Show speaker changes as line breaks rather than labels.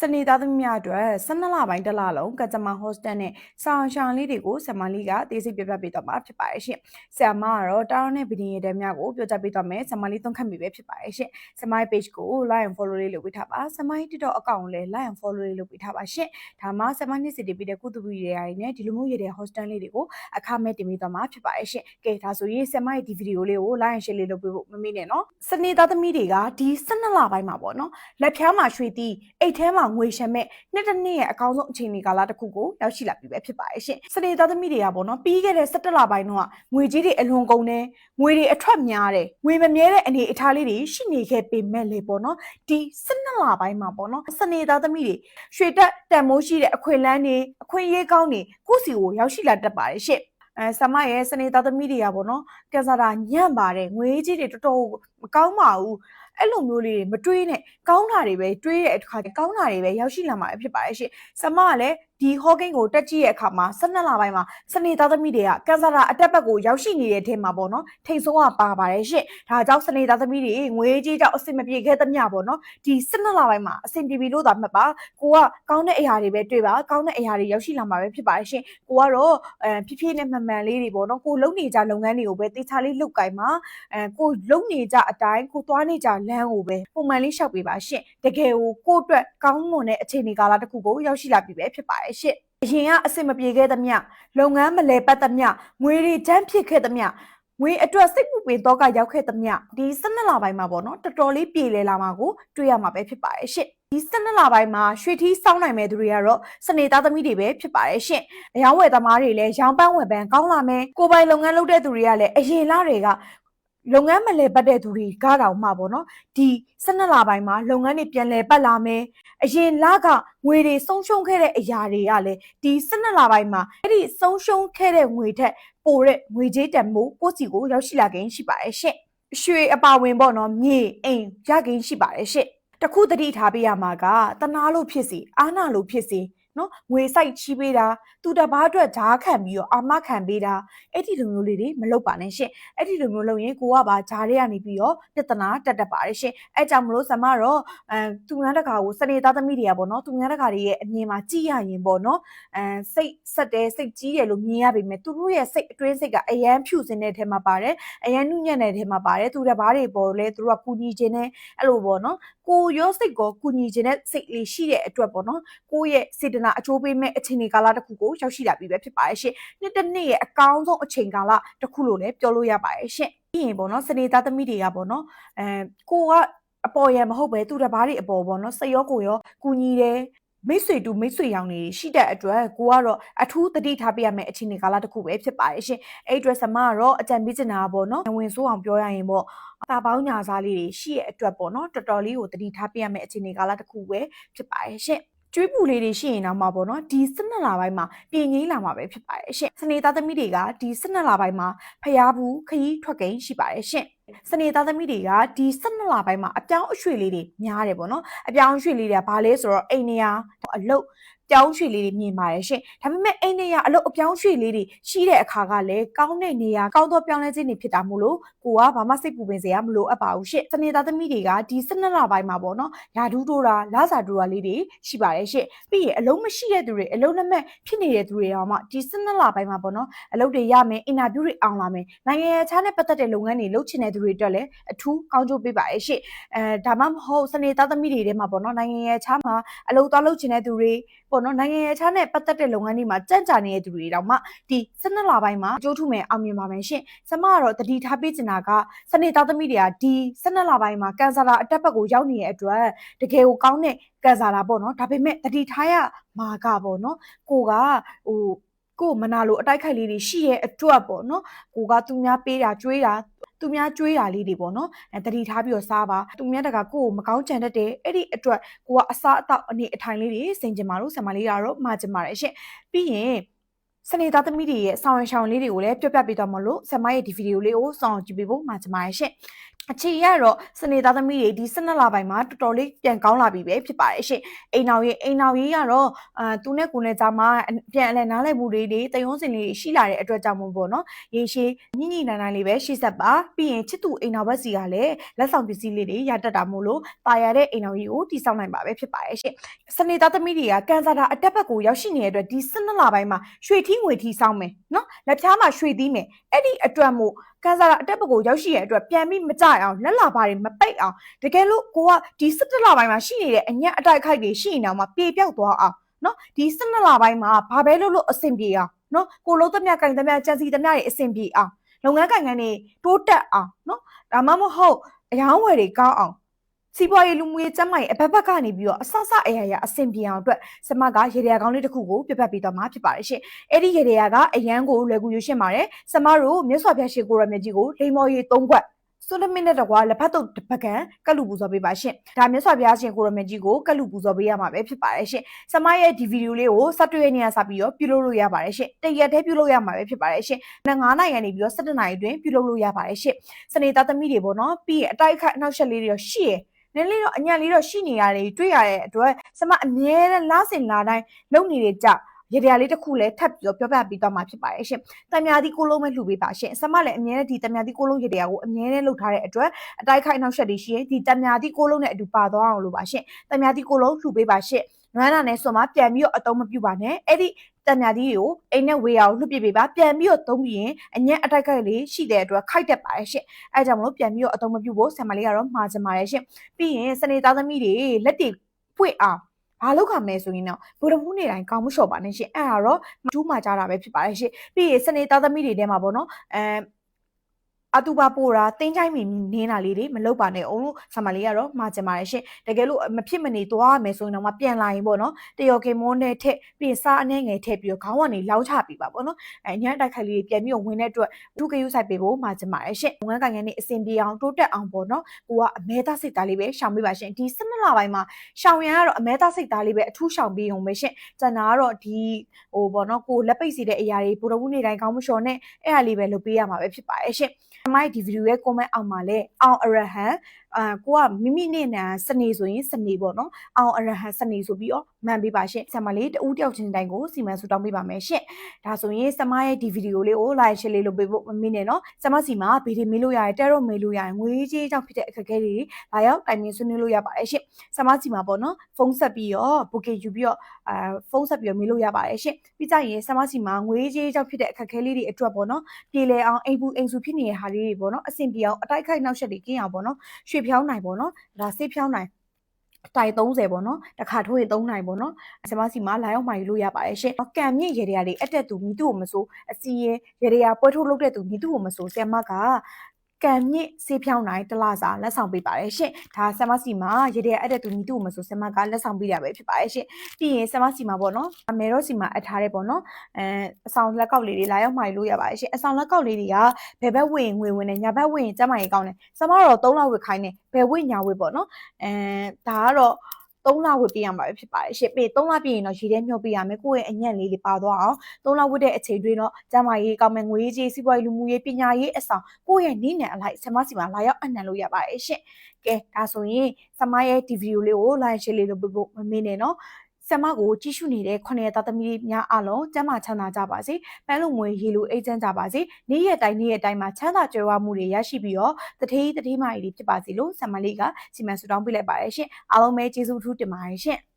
စနေသားသမီးများအတွက်12လပိုင်းတစ်လလုံးကကြမ္မာဟော့စတယ်နဲ့ဆောင်ရှောင်းလေးတွေကိုဆမ်မလီကတေးစိတ်ပြပြပေးတော့မှာဖြစ်ပါတယ်ရှင်။ဆမ်မကတော့တာရောနဲ့ဗီဒီယိုတဲများကိုပြောကြားပေးတော့မယ်ဆမ်မလီသုံးခတ်မိပဲဖြစ်ပါတယ်ရှင်။ဆမ်မရဲ့ page ကို like and follow လေးလုပ်ပေးထားပါ။ဆမ်မရဲ့ TikTok account ကိုလည်း like and follow လေးလုပ်ပေးထားပါရှင်။ဒါမှဆမ်မနှစ်စီတည်ပြီးတဲ့ကုသဗီဒီယိုတွေနဲ့ဒီလိုမျိုးရတဲ့ hostel လေးတွေကိုအခမဲ့တင်ပေးတော့မှာဖြစ်ပါတယ်ရှင်။ကဲဒါဆိုရင်ဆမ်မရဲ့ဒီဗီဒီယိုလေးကို like and share လေးလုပ်ပေးဖို့မမေ့နဲ့နော်။စနေသားသမီးတွေကဒီ12လပိုင်းမှာပေါ့နော်။လက်ဖြားမှာရွှေတီအိတ်ထဲမှာငွေရှမဲ့နှစ်တစ်နှစ်ရဲ့အကောင်းဆုံးအချိန်ဒီကာလတစ်ခုကိုရောက်ရှိလာပြီပဲဖြစ်ပါတယ်ရှင်။စနေသားသမီးတွေကပေါ့နော်ပြီးခဲ့တဲ့17လပိုင်းတော့ငွေကြီးတွေအလွန်ကုန်တယ်ငွေတွေအထွက်များတယ်ငွေမမြဲတဲ့အနေအထားလေးတွေရှိနေခဲ့ပေမဲ့လေပေါ့နော်ဒီ12လပိုင်းမှာပေါ့နော်စနေသားသမီးတွေရွှေတက်တန်မိုးရှိတဲ့အခွင့်အလန်းတွေအခွင့်အရေးကောင်းတွေကိုယ့်စီကိုရောက်ရှိလာတတ်ပါတယ်ရှင်။အဲဆမရဲ့စနေသားသမီးတွေကပေါ့နော်ကင်ဆာတာညံ့ပါတယ်ငွေကြီးတွေတော်တော်မကောင်းပါဘူး အဲ့လိုမျိုးလေးတွေမတွေးနဲ့ကောင်းတာတွေပဲတွေးတဲ့အခါကျကောင်းတာတွေပဲရောက်ရှိလာမှာဖြစ်ပါတယ်ရှင်ဆမကလည်း ဒီဟော့ကင်းကိုတက်ကြည့်ရဲ့အခါမှာ12လပိုင်းမှာစနေသားသမီးတွေကကန်ဆာတာအတက်ဘက်ကိုရောက်ရှိနေတဲ့အထက်မှာပေါ့နော်ထိတ်ဆုံးကပါပါတယ်ရှင်ဒါကြောင့်စနေသားသမီးတွေငွေကြီးကြောင့်အဆင်မပြေခဲ့သမျှပေါ့နော်ဒီ12လပိုင်းမှာအဆင်ပြေပြီလို့သာမှတ်ပါကိုကကောင်းတဲ့အရာတွေပဲတွေ့ပါကောင်းတဲ့အရာတွေရောက်ရှိလာမှာပဲဖြစ်ပါတယ်ရှင်ကိုကတော့အဲဖြည်းဖြည်းနဲ့မှန်မှန်လေးတွေပေါ့နော်ကိုလုံနေကြလုပ်ငန်းတွေကိုပဲတေချာလေးလုပ်ကင်မှာအဲကိုလုံနေကြအတိုင်းကိုသွားနေကြလမ်းကိုပဲပုံမှန်လေးရှောက်ပေးပါရှင်တကယ်ကိုကိုအတွက်ကောင်းမွန်တဲ့အချိန်ဒီကာလတစ်ခုကိုရောက်ရှိလာပြီပဲဖြစ်ပါတယ်ရှင့်အရင်ကအစ်စ်မပြေခဲ့သမျှလုပ်ငန်းမလဲပတ်သမျှငွေတွေတန်းဖြစ်ခဲ့သမျှငွေအတွက်စိတ်ပူပင်တော့ကရောက်ခဲ့သမျှဒီ12လပိုင်းမှာပေါ့နော်တော်တော်လေးပြေလည်လာမှာကိုတွေ့ရမှာပဲဖြစ်ပါတယ်ရှင့်ဒီ12လပိုင်းမှာရွှေထီးစောင်းနိုင်မဲ့သူတွေကတော့စနေသားသမီးတွေပဲဖြစ်ပါတယ်ရှင့်အယောင်းဝယ်သမားတွေလည်းရောင်းပန်းဝယ်ပန်းကောင်းလာမယ်ကိုပိုင်လုပ်ငန်းလုပ်တဲ့သူတွေကလည်းအရင်လတွေက လုပ်ငန်းမလဲပတ်တဲ့သူတွေကတော့မှပေါ့နော်ဒီ12လပိုင်းမှာလုပ်ငန်းတွေပြန်လည်ပတ်လာမယ်အရင်လကငွေတွေဆုံးရှုံးခဲ့တဲ့အရာတွေကလည်းဒီ12လပိုင်းမှာအဲ့ဒီဆုံးရှုံးခဲ့တဲ့ငွေထက်ပိုတဲ့ငွေကြေးတန်မိုးကိုယ့်စီကိုရောက်ရှိလာခြင်းရှိပါတယ်ရှင့်ရွှေအပါဝင်ပေါ့နော်မြေအိမ်ရခြင်းရှိပါတယ်ရှင့်တခုတတိထားပေးရမှာကတနာလို့ဖြစ်စီအာနာလို့ဖြစ်စီ နော်ငွေစိုက်ချီးပေးတာသူတပားအတွက်ဓာတ်ခံပြီးတော့အာမခံပေးတာအဲ့ဒီလိုမျိုးလေးတွေမလုပ်ပါနဲ့ရှင့်အဲ့ဒီလိုမျိုးလုပ်ရင်ကိုကပါဂျားတွေကနေပြီးတော့ပြဿနာတက်တက်ပါတယ်ရှင့်အဲ့ကြောင့်မလို့ဆမတော့အဲသူငန်းတကာကိုစနေသားသမီးတွေကပေါ့နော်သူငန်းတကာတွေရဲ့အမြင်မှာကြည့်ရရင်ပေါ့နော်အဲစိတ်ဆက်တယ်စိတ်ကြီးတယ်လို့မြင်ရပေမဲ့သူတို့ရဲ့စိတ်အတွင်းစိတ်ကအယမ်းဖြူစင်တဲ့ထဲမှာပါတယ်အယမ်းနှုညံ့တဲ့ထဲမှာပါတယ်သူတပားတွေပေါ်လဲသူတို့ကကူညီခြင်းနဲ့အဲ့လိုပေါ့နော်ကိုရောစိတ်ကိုကူညီခြင်းနဲ့စိတ်လေးရှိတဲ့အတွက်ပေါ့နော်ကိုရဲ့စေတနာအချိုးပေးမဲ့အချိန်ဒီကာလတစ်ခုကိုရောက်ရှိလာပြီပဲဖြစ်ပါတယ်ရှင်နှစ်တစ်နှစ်ရဲ့အကောင်းဆုံးအချိန်ကာလတစ်ခုလို့လည်းပြောလို့ရပါတယ်ရှင်ပြီးရင်ပေါ့နော်စနေသားသမီးတွေကပေါ့နော်အဲကိုကအပေါ်ရမဟုတ်ပဲသူတပားတွေအပေါ်ပေါ့နော်စိတ်ရောကိုရောကူညီတယ်မိတ်ဆွေတူမိတ်ဆွေရောင်နေရှိတဲ့အတွက်ကိုကတော့အထူးတတိထားပေးရမယ့်အခြေအနေကာလတစ်ခုပဲဖြစ်ပါတယ်ရှင်အဲ့အတွက်ဆမကတော့အကြံပေးချင်တာပေါ့နော်ဝင်ဆိုးအောင်ပြောရရင်ပေါ့တာပေါင်းညာစားလေးတွေရှိရဲ့အတွက်ပေါ့နော်တော်တော်လေးကိုတတိထားပေးရမယ့်အခြေအနေကာလတစ်ခုပဲဖြစ်ပါတယ်ရှင် ကျွေးပူလေးတွေရှိရင်တော့မှာပေါ့နော်ဒီ12လပိုင်းမှာပြင်ငိမ့်လာမှာပဲဖြစ်ပါတယ်ရှင်စနေသားသမီးတွေကဒီ12လပိုင်းမှာဖျားဘူးခရီးထွက်ကိန်းရှိပါတယ်ရှင်စနေသားသမီးတွေကဒီ12လပိုင်းမှာအပြောင်းအရွှေ့လေးတွေများတယ်ပေါ့နော်အပြောင်းအရွှေ့လေးတွေကဘာလဲဆိုတော့အိမ်နေရအလုတ် ပြောင်းရွှေလေးတွေမြင်ပါတယ်ရှင်ဒါပေမဲ့အိမ်နေရအလုပ်အပြောင်းရွှေလေးတွေရှိတဲ့အခါကလည်းကောင်းတဲ့နေရာကောင်းသောပြောင်းလဲခြင်းတွေဖြစ်တာမို့လို့ကိုကဘာမှစိတ်ပူပင်စရာမလိုအပ်ပါဘူးရှင်စနေသားသမီးတွေကဒီ12လပိုင်းမှာပေါ့နော်ယာဒူးတိုးတာလာစာတိုးတာလေးတွေရှိပါတယ်ရှင်ပြီးရင်အလုံးမရှိတဲ့သူတွေအလုံးလက်မဲ့ဖြစ်နေတဲ့သူတွေအောင်မှဒီ12လပိုင်းမှာပေါ့နော်အလုပ်တွေရမယ်အင်တာဗျူးတွေအောင်လာမယ်နိုင်ငံရေးခြားနဲ့ပတ်သက်တဲ့လုပ်ငန်းတွေလုပ်ချင်တဲ့သူတွေအတွက်လည်းအထူးကောင်းကျိုးပေးပါရဲ့ရှင့်အဲဒါမှမဟုတ်စနေသားသမီးတွေထဲမှာပေါ့နော်နိုင်ငံရေးခြားမှာအလုပ်သွားလုပ်ချင်တဲ့သူတွေ ပေါ့နော်နိုင်ငံရေးခြားနဲ့ပတ်သက်တဲ့လုပ်ငန်းတွေမှာကြံ့ကြာနေတဲ့သူတွေတောင်မှဒီ12လပိုင်းမှာအကျိုးထူမယ်အောင်မြင်ပါမယ်ရှင့်ဆမကတော့တတိထားပေးချင်တာကစနေသားသမီးတွေကဒီ12လပိုင်းမှာကန်ဆာလာအတက်ဘက်ကိုရောက်နေတဲ့အတွက်တကယ်ကိုကောင်းတဲ့ကန်ဆာလာပေါ့နော်ဒါပေမဲ့တတိထားရမှာကပေါ့နော်ကိုကဟိုကိုမနာလိုအတိုက်ခိုက်လေးတွေရှိရဲ့အတွက်ပေါ့နော်ကိုကသူများပေးတာကြွေးတာ သူများကြွေးတာလေးတွေပေါ့နော်အဲတတိထားပြီးတော့စားပါသူများတကကိုကိုမကောင်းကြံတတ်တယ်အဲ့ဒီအတွက်ကိုကအစားအသောက်အနေအထိုင်လေးတွေစင်ကြင်ပါလို့ဆံမလေးကတော့မှာကြင်ပါတယ်ရှင့်ပြီးရင်စနေသားသမီးတွေရဲ့ဆောင်းရရှောင်းလေးတွေကိုလည်းပြပြပေးတော့မလို့ဆမရဲ့ဒီဗီဒီယိုလေးကိုစောင့်ကြည့်ပေးဖို့မှာကြင်ပါတယ်ရှင့်အခြေရတော့စနေသားသမီးတွေဒီ12လပိုင်းမှာတော်တော်လေးပြန်ကောင်းလာပြီပဲဖြစ်ပါတယ်ရှင်အိမ်အောင်ရေးအိမ်အောင်ရေးကတော့အာသူနဲ့ကိုယ်နဲ့ကြားမှာပြန်အလဲနားလည်မှုတွေတွေတယုံစင်လေးရှိလာတဲ့အတွက်ကြောင့်မို့ပေါ့နော်ရေရှည်ညှိညှိနှိုင်းနှိုင်းလေးပဲရှိဆက်ပါပြီးရင်ချစ်သူအိမ်အောင်ဘက်စီကလည်းလက်ဆောင်ပစ္စည်းလေးတွေရတတ်တာမို့လို့ပါရတဲ့အိမ်အောင်ရေးကိုတည်ဆောက်နိုင်ပါပဲဖြစ်ပါတယ်ရှင်စနေသားသမီးတွေကကန်ဆာတာအတက်ဘက်ကိုရောက်ရှိနေတဲ့အတွက်ဒီ12လပိုင်းမှာရွှေထီးငွေထီးဆောင်းမယ်နော်လက်ဖြားမှာရွှေသီးမယ်အဲ့ဒီအတွက်မို့ ကန်ဆာတာအတက်ပကိုရောက်ရှိရဲ့အတွက်ပြန်ပြီးမကြအောင်လက်လာပါတွေမပိတ်အောင်တကယ်လို့ကိုကဒီ17လပိုင်းမှာရှိနေတဲ့အညက်အတိုက်ခိုက်တွေရှိနေအောင်မှာပြေပြောက်သွားအောင်နော်ဒီ17လပိုင်းမှာဘာပဲလို့လို့အဆင်ပြေအောင်နော်ကိုလုံးသမျှကင်သမျှကြံစီသမျှတွေအဆင်ပြေအောင်လုပ်ငန်းကင်ငန်းတွေတိုးတက်အောင်နော်ဒါမှမဟုတ်အယောင်းဝယ်တွေကောင်းအောင် စီးပွားရေးလူမှုရေးကျန်းမာရေးအဘက်ဘက်ကနေပြီးတော့အဆဆအရာရာအဆင်ပြေအောင်အတွက်စမကရေရကောင်းလေးတစ်ခုကိုပြတ်ပြတ်ပေးတော့မှာဖြစ်ပါတယ်ရှင်အဲ့ဒီရေရကအရန်ကိုလွယ်ကူရွှေရှင်းပါတယ်စမတို့မြတ်စွာဘုရားရှင်ကိုရမြတ်ကြီးကိုလိမ္မော်ရေး၃ခွက်စွန်းမင်းနဲ့တကွာလက်ဖက်တုပ်တစ်ပကံကတ်လူပူဇော်ပေးပါရှင်ဒါမြတ်စွာဘုရားရှင်ကိုရမြတ်ကြီးကိုကတ်လူပူဇော်ပေးရမှာပဲဖြစ်ပါတယ်ရှင်စမရဲ့ဒီဗီဒီယိုလေးကိုစက်တွေ့ရနေရစပြီးတော့ပြုလုပ်လို့ရပါတယ်ရှင်တရက်တည်းပြုလုပ်ရမှာပဲဖြစ်ပါတယ်ရှင်9နိုင်ရနေပြီးတော့17နိုင်အတွင်းပြုလုပ်လို့ရပါတယ်ရှင်စနေသားသမီးတွေပေါ့နော်ပြီးရင်အတိုက်ခိုက်အနောက်ရှက်လေးတွေတော့ရှိရ နည်းလေးတော့အညံ့လေးတော့ရှိနေရတယ်တွေ့ရတဲ့အတွက်စမအမြဲတမ်းလားစင်လာတိုင်းလုံနေတဲ့ကြရေတရာလေးတစ်ခုလည်းထပ်ပြီးတော့ပြောပြပြီးတော့မှာဖြစ်ပါတယ်ရှင်။တံမြာသီးကိုလုံးပဲလှူပေးပါရှင်။ဆမလည်းအမြဲတမ်းဒီတံမြာသီးကိုလုံးရေတရာကိုအမြဲတမ်းလှုပ်ထားတဲ့အတွက်အတိုက်ခိုက်နောက်ဆက်တွေရှိရင်ဒီတံမြာသီးကိုလုံးနဲ့အတူပါသွားအောင်လို့ပါရှင်။တံမြာသီးကိုလုံးလှူပေးပါရှင်။နွမ်းနာနဲ့ဆိုမှပြန်ပြီးတော့အတုံးမပြုပါနဲ့။အဲ့ဒီ တံမြာသီးကိုအိမ်နဲ့ဝေးအောင်လှုပ်ပြပေးပါပြန်ပြီးတော့သုံးပြီးရင်အညံ့အတိုက်ခိုက်လေးရှိတဲ့အတွက်ခိုက်တတ်ပါတယ်ရှင်။အဲကြောင့်မလို့ပြန်ပြီးတော့အတုံးမပြုဖို့ဆံမလေးကတော့မှာချင်ပါတယ်ရှင်။ပြီးရင်စနေသားသမီးတွေလက်တွေပွင့်အောင်ဘာလောက်ခမယ်ဆိုရင်တော့ဗုဒ္ဓဘူးနေတိုင်းကောင်းမလျှော့ပါနဲ့ရှင်အဲ့ဒါတော့ဒူးမှကြတာပဲဖြစ်ပါတယ်ရှင်ပြီးရင်စနေသားသမီးတွေထဲမှာပေါ့နော်အဲ အတူပါပို့တာတင်းချိုင်းမီနင်းတာလေးတွေမလုပ်ပါနဲ့အောင်လို့ဆာမလေးကတော့မှာကျင်ပါတယ်ရှင်တကယ်လို့မဖြစ်မနေသွားရမယ်ဆိုရင်တော့မပြန်လာရင်ပေါ့နော်တယောကေမိုးနဲ့ထက်ပြီးရင်စားအနေငယ်ထည့်ပြီးတော့ခေါင်းကနေလောင်းချပြီးပါပေါ့နော်အဲညံ့တိုက်ခိုက်လေးပြန်ပြီးတော့ဝင်တဲ့အတွက်ဒုကယူဆိုင်ပေးဖို့မှာကျင်ပါတယ်ရှင်ငန်းကိုင်ငန်းနေအစင်ပြေအောင်တိုးတက်အောင်ပေါ့နော်ကိုကအမဲသားစိတ်သားလေးပဲရှောင်ပေးပါရှင်ဒီ12လပိုင်းမှာရှောင်ရန်ကတော့အမဲသားစိတ်သားလေးပဲအထူးရှောင်ပေးအောင်ပဲရှင်ကျန်တာကတော့ဒီဟိုပေါ့နော်ကိုလက်ပိတ်စီတဲ့အရာတွေဘုရဝုနေတိုင်းကောင်းမလျှော်နဲ့အဲ့ဒါလေးပဲလုပ်ပေးရမှာပဲဖြစ်ပါတယ်ရှင်အမိုက်ဒီဗီဒီယိုရဲ့ comment အောက်မှာလည်းအောင်အရဟံ အာကိုကမိမိနဲ့နာစနေဆိုရင်စနေပေါ့နော်အောင်အရဟံစနေဆိုပြီးတော့မှန်ပေးပါရှင်ဆမ်မလေးတူတယောက်ချင်းတိုင်းကိုစီမံဆူတောင်းပေးပါမယ်ရှင်ဒါဆိုရင်ဆမ်မရဲ့ဒီဗီဒီယိုလေးကို like share လေးလုပ်ပေးဖို့မမေ့နဲ့နော်ဆမ်မစီမှာဗီဒီမေးလို့ရတယ်တဲတော့မေးလို့ရတယ်ငွေကြေးကြောင့်ဖြစ်တဲ့အခက်အခဲတွေလာရောက်တိုင်ပင်ဆွေးနွေးလို့ရပါတယ်ရှင်ဆမ်မစီမှာပေါ့နော်ဖုန်းဆက်ပြီးတော့ booking ယူပြီးတော့အာဖုန်းဆက်ပြီးတော့မေးလို့ရပါတယ်ရှင်ပြီးကြရင်ဆမ်မစီမှာငွေကြေးကြောင့်ဖြစ်တဲ့အခက်အခဲလေးတွေအတွက်ပေါ့နော်ပြေလည်အောင်အိမ်ပူအိမ်စုဖြစ်နေတဲ့ဟာလေးတွေပေါ့နော်အဆင်ပြေအောင်အတိုက်ခိုက်နောက်ဆက်တွေကင်းအောင်ပေါ့နော်ရွှေဖြောင်းနိုင်ပေါ့နော်ဒါဆေးဖြောင်းနိုင်တိုင်30ပေါ့နော်တစ်ခါထိုးရင်3နိုင်ပေါ့နော်ဆမစီမှာလာရောက်မှယူလို့ရပါတယ်ရှင်ကံမြင့်ရေတွေကလေးအတက်သူမိသူ့ကိုမစိုးအစီရင်ရေတွေကပွဲထိုးလုပ်တဲ့သူမိသူ့ကိုမစိုးဆမက ကံမြင့်ဆေးဖြောင်းနိုင်တလစာလက်ဆောင်ပေးပါတယ်ရှင်ဒါဆမစီမှာရေတွေအတက်သူမိသူ့ကိုမစိုးဆမကလက်ဆောင်ပေးတာပဲဖြစ်ပါတယ်ရှင်ပြီးရင်ဆမစီမှာပေါ့နော်အမေရောစီမှာအထားတဲ့ပေါ့နော်အဲအဆောင်လက်ကောက်လေးတွေလာရောက်မှယူလို့ရပါတယ်ရှင်အဆောင်လက်ကောက်လေးတွေကဘယ်ဘက်ဝင်ငွေဝင်နေညာဘက်ဝင်ကျမကြီးကောင်းတယ်ဆမတော့3လောက်ဝစ်ခိုင်းနေဘယ်ဝင့်ညာဝစ်ပေါ့နော်အဲဒါကတော့ 3လဝတ်ပြရမှာပဲဖြစ်ပါတယ်ရှစ်ပေ3လပြည့်ရင်တော့ရေထဲမြုပ်ပြရမယ်ကိုယ့်ရဲ့အညံ့လေးလေးပါသွားအောင်3လဝတ်တဲ့အချိန်တွင်းတော့ကျမရေးကောင်းမယ်ငွေရေးစီးပွားရေးလူမှုရေးပညာရေးအဆောင်ကိုယ့်ရဲ့နည်းနဲ့အလိုက်ဆမစီမှာလာရောက်အနှံလို့ရပါတယ်ရှစ်ကဲဒါဆိုရင်ဆမရဲ့ဒီဗီဒီယိုလေးကို like share လေးလုပ်ဖို့မမေ့နဲ့နော် ဆမကိုကြည့်ရှုနေတဲ့ခုနှစ်သားသမီးများအလုံးကျမ်းမာချမ်းသာကြပါစေ။ပန်းလုံးမွေရေလိုအိတ်ချမ်းကြပါစေ။နေ့ရက်တိုင်းနေ့ရက်တိုင်းမှာချမ်းသာကြွယ်ဝမှုတွေရရှိပြီးတော့တထေးတထေးမကြီးတွေဖြစ်ပါစေလို့ဆမလေးကစီမံဆူတောင်းပေးလိုက်ပါတယ်ရှင်။အားလုံးပဲကျေးဇူးထူးတင်ပါတယ်ရှင်။